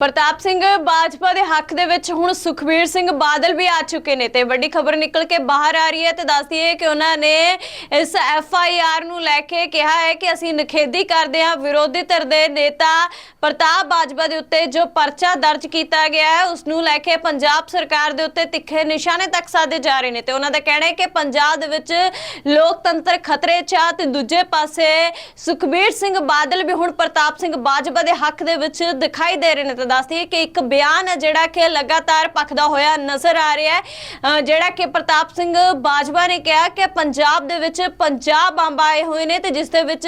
ਪ੍ਰਤਾਪ ਸਿੰਘ ਬਾਜਪਾ ਦੇ ਹੱਕ ਦੇ ਵਿੱਚ ਹੁਣ ਸੁਖਬੀਰ ਸਿੰਘ ਬਾਦਲ ਵੀ ਆ ਚੁੱਕੇ ਨੇ ਤੇ ਵੱਡੀ ਖਬਰ ਨਿਕਲ ਕੇ ਬਾਹਰ ਆ ਰਹੀ ਹੈ ਤੇ ਦੱਸਦੀ ਹੈ ਕਿ ਉਹਨਾਂ ਨੇ ਇਸ ਐਫ ਆਈ ਆਰ ਨੂੰ ਲੈ ਕੇ ਕਿਹਾ ਹੈ ਕਿ ਅਸੀਂ ਨਖੇਦੀ ਕਰਦੇ ਹਾਂ ਵਿਰੋਧੀ ਧਿਰ ਦੇ ਨੇਤਾ ਪ੍ਰਤਾਪ ਬਾਜਪਾ ਦੇ ਉੱਤੇ ਜੋ ਪਰਚਾ ਦਰਜ ਕੀਤਾ ਗਿਆ ਹੈ, ਉਸ ਨੂੰ ਲੈ ਕੇ ਪੰਜਾਬ ਸਰਕਾਰ ਦੇ ਉੱਤੇ ਤਿੱਖੇ ਨਿਸ਼ਾਨੇ ਤੱਕ ਸਾਧੇ ਜਾ ਰਹੇ ਨੇ ਤੇ ਉਹਨਾਂ ਦਾ ਕਹਿਣਾ ਹੈ ਕਿ ਪੰਜਾਬ ਦੇ ਵਿੱਚ ਲੋਕਤੰਤਰ ਖਤਰੇ 'ਚ ਆ ਤੇ ਦੂਜੇ ਪਾਸੇ ਸੁਖਬੀਰ ਸਿੰਘ ਬਾਦਲ ਵੀ ਹੁਣ ਪ੍ਰਤਾਪ ਸਿੰਘ ਬਾਜਪਾ ਦੇ ਹੱਕ ਦੇ ਵਿੱਚ ਦਿਖਾਈ ਦੇ ਰਹੇ ਨੇ ਤਾਂ ਦੱਸਦੀ ਕਿ ਇੱਕ ਬਿਆਨ ਹੈ ਜਿਹੜਾ ਕਿ ਲਗਾਤਾਰ ਪਖਦਾ ਹੋਇਆ ਨਜ਼ਰ ਆ ਰਿਹਾ ਹੈ। ਜਿਹੜਾ ਕਿ ਪ੍ਰਤਾਪ ਸਿੰਘ ਬਾਜਵਾ ਨੇ ਕਿਹਾ ਕਿ ਪੰਜਾਬ ਦੇ ਵਿੱਚ ਪੰਜਾਬ ਬੰਬ ਆਏ ਹੋਏ ਨੇ ਤੇ ਜਿਸ ਦੇ ਵਿੱਚ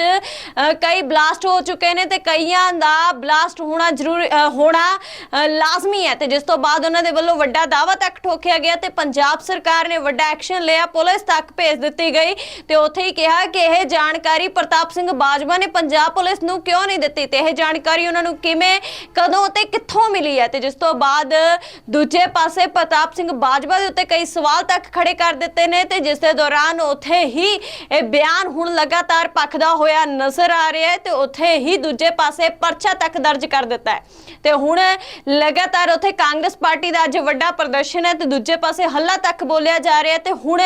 ਕਈ ਬਲਾਸਟ ਹੋ ਚੁੱਕੇ ਨੇ ਤੇ ਕਈਆਂ ਦਾ ਬਲਾਸਟ ਹੋਣਾ ਜ਼ਰੂਰ ਹੋਣਾ ਲਾਜ਼ਮੀ ਹੈ ਤੇ ਜਿਸ ਤੋਂ ਬਾਅਦ ਉਹਨਾਂ ਦੇ ਵੱਲੋਂ ਵੱਡਾ ਦਾਅਵਾ ਤੱਕ ਠੋਕਿਆ ਗਿਆ ਤੇ ਪੰਜਾਬ ਸਰਕਾਰ ਨੇ ਵੱਡਾ ਐਕਸ਼ਨ ਲਿਆ, ਪੁਲਿਸ ਤੱਕ ਭੇਜ ਦਿੱਤੀ ਗਈ ਤੇ ਉੱਥੇ ਹੀ ਕਿਹਾ ਕਿ ਇਹ ਜਾਣਕਾਰੀ ਪ੍ਰਤਾਪ ਸਿੰਘ ਬਾਜਵਾ ਨੇ ਪੰਜਾਬ ਪੁਲਿਸ ਨੂੰ ਕਿਉਂ ਨਹੀਂ ਦਿੱਤੀ ਤੇ ਇਹ ਜਾਣਕਾਰੀ ਉਹਨਾਂ ਨੂੰ ਕਿਵੇਂ, ਕਦੋਂ ਤੇ ਕਿੱਥੋਂ ਮਿਲੀ ਹੈ? ਤੇ ਜਿਸ ਤੋਂ ਬਾਅਦ ਦੂਜੇ ਪਾਸੇ ਪ੍ਰਤਾਪ ਸਿੰਘ ਬਾਜਵਾ ਦੇ ਉੱਤੇ ਕਈ ਸਵਾਲ ਤੱਕ ਖੜੇ ਕਰ ਦਿੱਤੇ ਨੇ ਤੇ ਜਿਸ ਦੇ ਦੌਰਾਨ ਉੱਥੇ ਹੀ ਇਹ ਬਿਆਨ ਹੁਣ ਲਗਾਤਾਰ ਪਖਦਾ ਹੋਇਆ ਨਜ਼ਰ ਆ ਰਿਹਾ ਹੈ ਤੇ ਉੱਥੇ ਹੀ ਦੂਜੇ ਪਾਸੇ ਪਰਚਾ ਤੱਕ ਦਰਜ ਕਰ ਦਿੱਤਾ ਹੈ। ਤੇ ਹੁਣ ਲਗਾਤਾਰ ਉੱਥੇ ਕਾਂਗਰਸ ਪਾਰਟੀ ਦਾ ਅੱਜ ਵੱਡਾ ਪ੍ਰਦਰਸ਼ਨ ਹੈ ਤੇ ਦੂਜੇ ਪਾਸੇ ਹੱਲਾ ਤੱਕ ਬੋਲਿਆ ਜਾ ਰਿਹਾ ਤੇ ਹੁਣ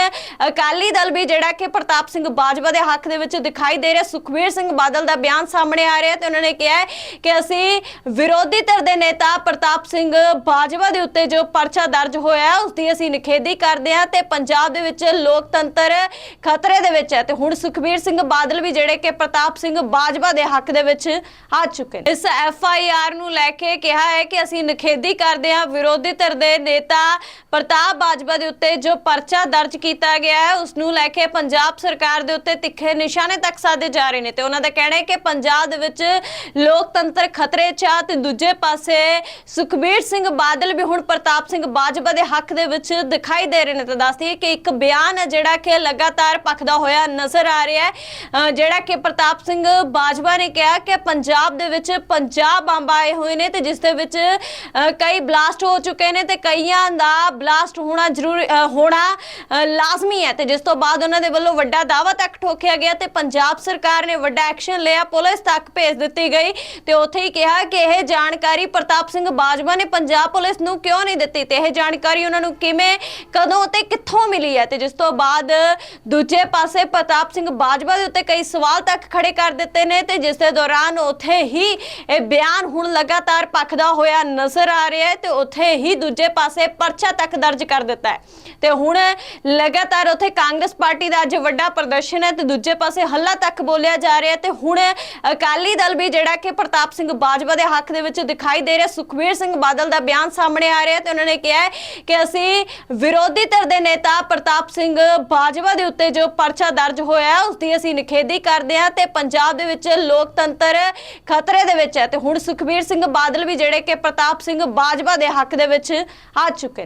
ਅਕਾਲੀ ਦਲ ਵੀ ਜਿਹੜਾ ਕਿ ਪ੍ਰਤਾਪ ਸਿੰਘ ਬਾਜਵਾ ਦੇ ਹੱਕ ਦੇ ਵਿੱਚ ਦਿਖਾਈ ਦੇ ਰਿਹਾ ਸੁਖਬੀਰ ਸਿੰਘ ਬਾਦਲ ਦਾ ਬਿਆਨ ਸਾਹਮਣੇ ਆ ਰਿਹਾ ਤੇ ਉਹਨਾਂ ਨੇ ਕਿਹਾ ਕਿ ਅਸੀਂ ਵਿਰੋਧੀ ਧਿਰ ਦੇ ਨੇਤਾ ਪ੍ਰਤਾਪ ਸਿੰਘ ਬਾਜਵਾ ਦੇ ਉੱਤੇ ਜੋ ਪਰਚਾ ਦਰਜ ਹੋਇਆ ਹੈ, ਉਸ ਦੀ ਅਸੀਂ ਨਿਖੇਧੀ ਕਰਦੇ ਹਾਂ ਤੇ ਪੰਜਾਬ ਦੇ ਵਿੱਚ ਲੋਕਤੰਤਰ ਖਤਰੇ ਦੇ ਵਿੱਚ ਹੈ ਤੇ ਹੁਣ ਸੁਖਬੀਰ ਸਿੰਘ ਬਾਦਲ ਵੀ ਜਿਹੜੇ ਕਿ ਪ੍ਰਤਾਪ ਸਿੰਘ ਬਾਜਵਾ ਦੇ ਹੱਕ ਦੇ ਵਿੱਚ ਆ ਚੁੱਕੇ ਨੇ। ਇਸ ਐਫ ਆਈ ਆਰ ਨੂੰ ਲੈ ਕੇ ਕਿਹਾ ਹੈ ਕਿ ਅਸੀਂ ਨਿਖੇਧੀ ਕਰਦੇ ਹਾਂ ਵਿਰੋਧੀ ਧਿਰ ਦੇ ਨੇਤਾ ਪ੍ਰਤਾਪ ਬਾਜਵਾ ਦੇ ਉੱਤੇ ਜੋ ਪਰਚਾ ਦਰਜ ਕੀਤਾ ਗਿਆ ਹੈ ਉਸ ਨੂੰ ਲੈ ਕੇ ਪੰਜਾਬ ਸਰਕਾਰ ਦੇ ਉੱਤੇ ਤਿੱਖੇ ਨਿਸ਼ਾਨੇ ਤੱਕ ਸਾਧੇ ਜਾ ਰਹੇ ਨੇ ਤੇ ਉਹਨਾਂ ਦਾ ਕਹਿਣਾ ਹੈ ਕਿ ਪੰਜਾਬ ਦੇ ਵਿੱਚ ਲੋਕਤੰਤਰ ਖਤਰੇ 'ਚ ਆ ਤੇ ਦੂਜੇ ਪਾਸੇ ਸੁਖਬੀਰ ਸਿੰਘ ਬਾਦਲ ਵੀ ਹੁਣ ਪ੍ਰਤਾਪ ਸਿੰਘ ਬਾਜਵਾ ਦੇ ਹੱਕ ਦੇ ਵਿੱਚ ਦਿਖਾਈ ਦੇ ਰਹੇ ਨੇ ਤਾਂ ਦੱਸਦੀ ਹੈ ਕਿ ਇੱਕ ਬਿਆਨ ਹੈ ਜਿਹੜਾ ਕਿ ਲਗਾਤਾਰ ਪਖਦਾ ਹੋਇਆ ਨਜ਼ਰ ਆ ਰਿਹਾ ਹੈ। ਜਿਹੜਾ ਕਿ ਪ੍ਰਤਾਪ ਸਿੰਘ ਬਾਜਵਾ ਨੇ ਕਿਹਾ ਕਿ ਪੰਜਾਬ ਦੇ ਵਿੱਚ ਪੰਜਾਬ ਬੰਬ ਆਏ ਹੋਏ ਨੇ ਤੇ ਜਿਸ ਦੇ ਵਿੱਚ ਕਈ ਬਲਾਸਟ ਹੋ ਚੁੱਕੇ ਨੇ ਤੇ ਕਈਆਂ ਦਾ ਬਲਾਸਟ ਹੋਣਾ ਜ਼ਰੂਰ ਹੋਣਾ ਲਾਜ਼ਮੀ ਹੈ ਤੇ ਜਿਸ ਤੋਂ ਬਾਅਦ ਉਹਨਾਂ ਦੇ ਵੱਲੋਂ ਵੱਡਾ ਦਾਅਵਾ ਤੱਕ ਠੋਕਿਆ ਗਿਆ ਤੇ ਪੰਜਾਬ ਸਰਕਾਰ ਨੇ ਵੱਡਾ ਐਕਸ਼ਨ ਲਿਆ, ਪੁਲਿਸ ਤੱਕ ਭੇਜ ਦਿੱਤੀ ਗਈ ਤੇ ਉੱਥੇ ਹੀ ਕਿਹਾ ਕਿ ਇਹ ਜਾਣਕਾਰੀ ਪ੍ਰਤਾਪ ਸਿੰਘ ਬਾਜਵਾ ਨੇ ਪੰਜਾਬ ਪੁਲਿਸ ਨੂੰ ਕਿਉਂ ਨਹੀਂ ਦਿੱਤੀ ਤੇ ਇਹ ਜਾਣਕਾਰੀ ਉਹਨਾਂ ਨੂੰ ਕਿਵੇਂ, ਕਦੋਂ ਤੇ ਕਿੱਥੋਂ ਮਿਲੀ ਹੈ ਤੇ ਜਿਸ ਤੋਂ ਬਾਅਦ ਦੂਜੇ ਪਾਸੇ ਪ੍ਰਤਾਪ ਸਿੰਘ ਬਾਜਵਾ ਦੇ ਉੱਤੇ ਕਈ ਸਵਾਲ ਤੱਕ ਖੜੇ ਕਰ ਦਿੱਤੇ ਨੇ ਤੇ ਜਿਸ ਦੇ ਦੌਰਾਨ ਉੱਥੇ ਹੀ ਇਹ ਬਿਆਨ ਹੁਣ ਲਗਾਤਾਰ ਪਖਦਾ ਹੋਇਆ ਨਜ਼ਰ ਆ ਰਿਹਾ ਹੈ ਤੇ ਉੱਥੇ ਹੀ ਦੂਜੇ ਪਾਸੇ ਪਰਚਾ ਤੱਕ ਦਰਜ ਕਰ ਦਿੱਤਾ ਹੈ। ਤੇ ਹੁਣ ਲਗਾਤਾਰ ਉੱਥੇ ਕਾਂਗਰਸ ਪਾਰਟੀ ਦਾ ਅੱਜ ਵੱਡਾ ਪ੍ਰਦਰਸ਼ਨ ਹੈ ਤੇ ਦੂਜੇ ਪਾਸੇ ਹੱਲਾ ਤੱਕ ਬੋਲਿਆ ਜਾ ਰਿਹਾ ਤੇ ਹੁਣ ਅਕਾਲੀ ਦਲ ਵੀ ਜਿਹੜਾ ਕਿ ਪ੍ਰਤਾਪ ਸਿੰਘ ਬਾਜਵਾ ਦੇ ਹੱਕ ਦੇ ਵਿੱਚ ਦਿਖਾਈ ਦੇ ਰਿਹਾ। ਸੁਖਬੀਰ ਸਿੰਘ ਬਾਦਲ ਦਾ ਬਿਆਨ ਸਾਹਮਣੇ ਆ ਰਿਹਾ ਤੇ ਉਹਨਾਂ ਨੇ ਕਿਹਾ ਕਿ ਅਸੀਂ ਵਿਰੋਧੀ ਧਿਰ ਦੇ ਨੇਤਾ ਪ੍ਰਤਾਪ ਸਿੰਘ ਬਾਜਵਾ ਦੇ ਉੱਤੇ ਜੋ ਪਰਚਾ ਦਰਜ ਹੋਇਆ ਹੈ, ਉਸ ਦੀ ਅਸੀਂ ਨਿਖੇਧੀ ਕਰਦੇ ਹਾਂ ਤੇ ਪੰਜਾਬ ਦੇ ਵਿੱਚ ਲੋਕਤੰਤਰ ਖਤਰੇ ਦੇ ਵਿੱਚ ਹੈ। ਤੇ ਹੁਣ ਸੁਖਬੀਰ ਸਿੰਘ ਬਾਦਲ ਵੀ ਜਿਹੜੇ ਕਿ ਪ੍ਰਤਾਪ ਸਿੰਘ ਬਾਜਵਾ ਦੇ ਹੱਕ ਦੇ ਵਿੱਚ ਆ ਚੁੱਕੇ